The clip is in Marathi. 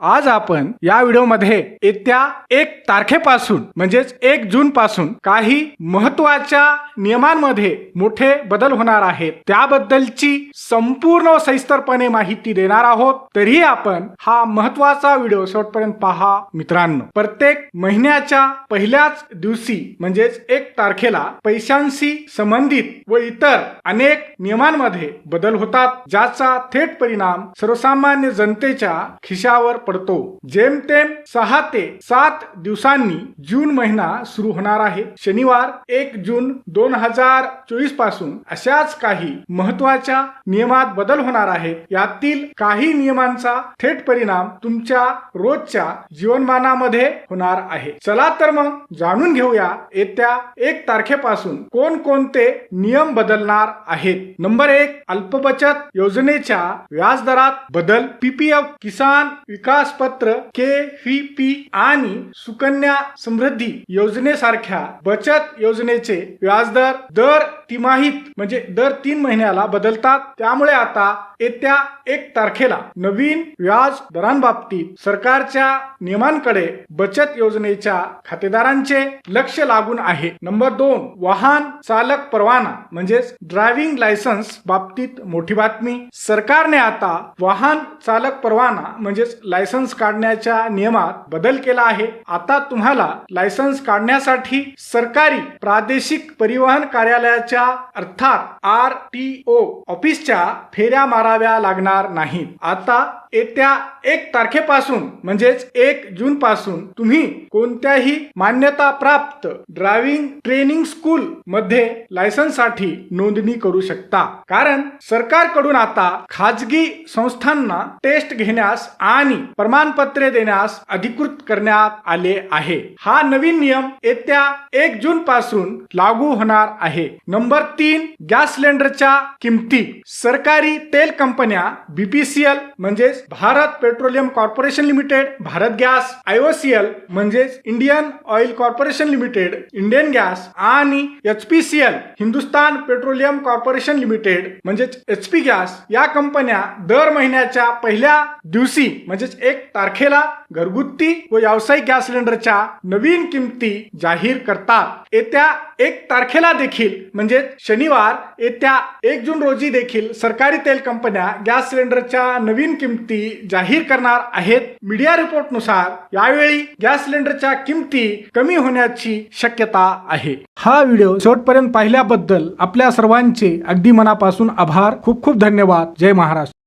आज आपण या व्हिडिओमध्ये येत्या एक तारखेपासून म्हणजेच एक जून पासून काही महत्त्वाच्या नियमांमध्ये मोठे बदल होणार आहेत. त्याबद्दलची संपूर्ण सविस्तरपणे माहिती देणार आहोत. तरीही आपण हा महत्त्वाचा व्हिडिओ शेवटपर्यंत पहा मित्रांनो. प्रत्येक महिन्याच्या पहिल्याच दिवशी म्हणजेच एक तारखेला पैशांशी संबंधित व इतर अनेक नियमांमध्ये बदल होतात ज्याचा थेट परिणाम सर्वसामान्य जनतेच्या खिशावर पडतो. जेमतेम सहा ते सात दिवसांनी जून महिना सुरू होणार आहे. शनिवार एक जून दोन हजार चोवीसपासून अशाच काही महत्त्वाच्या नियमात बदल होणार आहेत यातील काही नियमांचा थेट परिणाम तुमच्या रोजच्या जीवनमानामध्ये होणार आहे. चला तर मग जाणून घेऊया येत्या एक तारखेपासून कोणकोणते नियम बदलणार आहेत. नंबर एक अल्पबचत योजनेच्या व्याजदरात बदल पीपीएफ किसान विकास पत्र के व्ही पी आणि सुकन्या समृद्धी योजनेसारख्या बचत योजनेचे व्याजदर दर तिमाहीत म्हणजे दर तीन महिन्याला बदलतात. त्यामुळे आता येत्या एक तारखेला नवीन व्याज दरांबाबतीत सरकारच्या नियमांकडे बचत योजनेच्या खातेदारांचे लक्ष लागून आहे. नंबर दोन वाहन चालक परवाना म्हणजेच ड्रायव्हिंग लायसन्स बाबतीत मोठी बातमी. सरकारने आता वाहन चालक परवाना म्हणजेच लायसन्स काढण्याच्या नियमात बदल केला आहे. आता तुम्हाला लायसन्स काढण्यासाठी सरकारी प्रादेशिक परिवहन कार्यालयाच्या अर्थात आर टी ओ ऑफिसच्या फेऱ्या कराव्या लागणार नाहीत. आता येत्या एक तारखेपासून म्हणजेच एक जून पासून तुम्ही कोणत्याही मान्यता प्राप्त ड्रायव्हिंग ट्रेनिंग स्कूल मध्ये लायसन्ससाठी नोंदणी करू शकता. कारण सरकारकडून आता खाजगी संस्थांना टेस्ट घेण्यास आणि प्रमाणपत्रे देण्यास अधिकृत करण्यात आले आहे. हा नवीन नियम येत्या एक जून पासून लागू होणार आहे. नंबर तीन गॅस सिलेंडरच्या किमती. सरकारी तेल कंपन्या बीपीसीएल म्हणजेच Bharat Petroleum Corporation Limited Bharat Gas IOCL म्हणजेच Indian Oil Corporation Limited Indian Gas आणि H P C L Hindustan Petroleum Corporation Limited म्हणजेच एच पी गॅस या कंपन्या दर महिन्याच्या पहिल्या दिवशी म्हणजेच एक तारखेला घरगुती व व्यावसायिक गॅस सिलेंडरच्या नवीन किमती जाहीर करतात. येत्या एक तारखेला देखील म्हणजे शनिवार येत्या एक जून रोजी देखील सरकारी तेल कंपन्या गॅस सिलेंडरच्या नवीन किमती जाहीर करणार आहेत. मीडिया रिपोर्टनुसार यावेळी गॅस सिलेंडरच्या किमती कमी होण्याची शक्यता आहे. हा व्हिडिओ शेवटपर्यंत पाहिल्याबद्दल आपल्या सर्वांचे अगदी मनापासून आभार. खूप खूप धन्यवाद. जय महाराष्ट्र.